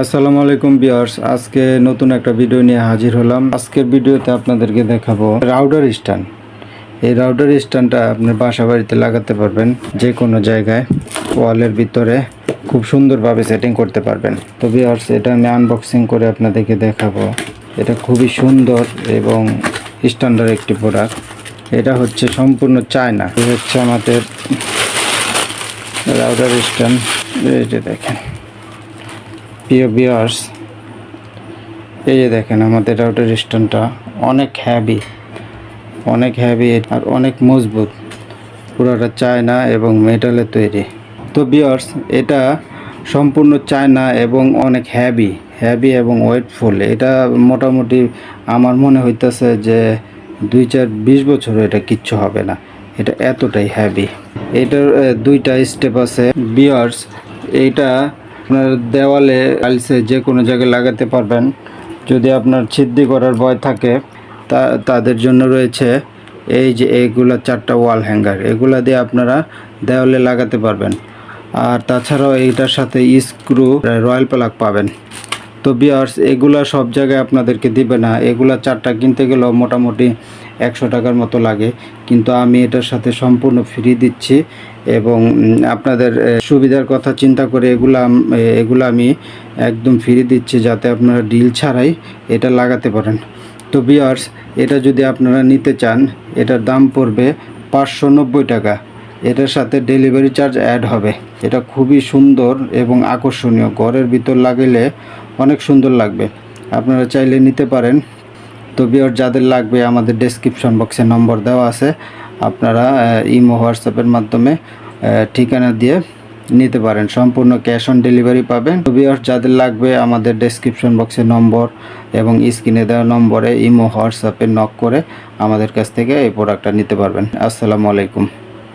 আসসালামু আলাইকুম বিয়ার্স আজকে নতুন একটা ভিডিও নিয়ে হাজির হলাম। আজকের ভিডিওতে আপনাদেরকে দেখাবো রাউডার স্ট্যান্ড। এই রাউডার স্ট্যান্ডটা আপনার বাসা বাড়িতে লাগাতে পারবেন যে কোনো জায়গায়, ওয়ালের ভিতরে খুব সুন্দরভাবে সেটিং করতে পারবেন। তো বিয়ার্স এটা আমি আনবক্সিং করে আপনাদেরকে দেখাবো। এটা খুবই সুন্দর এবং স্ট্যান্ডার্ড একটি প্রোডাক্ট এটা হচ্ছে সম্পূর্ণ চায়না। হচ্ছে আমাদের রাউডার স্ট্যান্ড। দেখেন। প্রিয় বিয়ার্স এই যে দেখেন আমাদের রাউটার স্ট্যান্ডটা অনেক হ্যাভি অনেক হ্যাভি আর অনেক মজবুত। পুরোটা চায়না এবং মেটালের তৈরি। তো বিয়ার্স এটা সম্পূর্ণ চায়না এবং অনেক হ্যাভি হ্যাভি এবং ওয়েটফুল এটা মোটামুটি আমার মনে হইতেছে যে দুই চার বিশ বছর এটা কিচ্ছু হবে না। এটা এতটাই হ্যাভি এটার দুইটা স্টেপ আছে। বিয়ার্স এইটা আপনার দেওয়ালে আলসে যে কোনো জায়গায় লাগাতে পারবেন। যদি আপনার ছিদ্দি করার ভয় থাকে, তা, তাদের জন্য রয়েছে এই যে এইগুলা চারটা ওয়াল হ্যাঙ্গার। এগুলা দিয়ে আপনারা দেওয়ালে লাগাতে পারবেন। আর তাছাড়াও এইটার সাথে স্ক্রু, রয়্যাল প্লাগ পাবেন। তো বিয়ার্স এগুলা সব জায়গায় আপনাদেরকে দিবে না। এগুলা চারটা কিনতে গেলেও মোটামুটি একশো টাকার মতো লাগে। কিন্তু আমি এটার সাথে সম্পূর্ণ ফ্রি দিচ্ছি এবং আপনাদের সুবিধার কথা চিন্তা করে এগুলা এগুলো আমি একদম ফ্রি দিচ্ছি যাতে আপনারা ডিল ছাড়াই এটা লাগাতে পারেন। তো বিয়ার্স এটা যদি আপনারা নিতে চান, এটার দাম পড়বে পাঁচশো নব্বই টাকা। এটার সাথে ডেলিভারি চার্জ অ্যাড হবে। এটা খুবই সুন্দর এবং আকর্ষণীয়। ঘরের ভিতর লাগাইলে অনেক সুন্দর লাগবে। আপনারা চাইলে নিতে পারেন। তো বিওর যাদের লাগবে আমাদের ডেসক্রিপশন বক্সে নম্বর দেওয়া আছে, আপনারা ইমো হোয়াটসঅ্যাপের মাধ্যমে ঠিকানা দিয়ে নিতে পারেন। সম্পূর্ণ ক্যাশ অন ডেলিভারি পাবেন। তো বিওর যাদের লাগবে আমাদের ডেসক্রিপশন বক্সে নম্বর এবং স্ক্রিনে দেওয়া নম্বরে ইমো হোয়াটসঅ্যাপে নক করে আমাদের কাছ থেকে এই প্রোডাক্টটা নিতে পারবেন। আসসালামু আলাইকুম।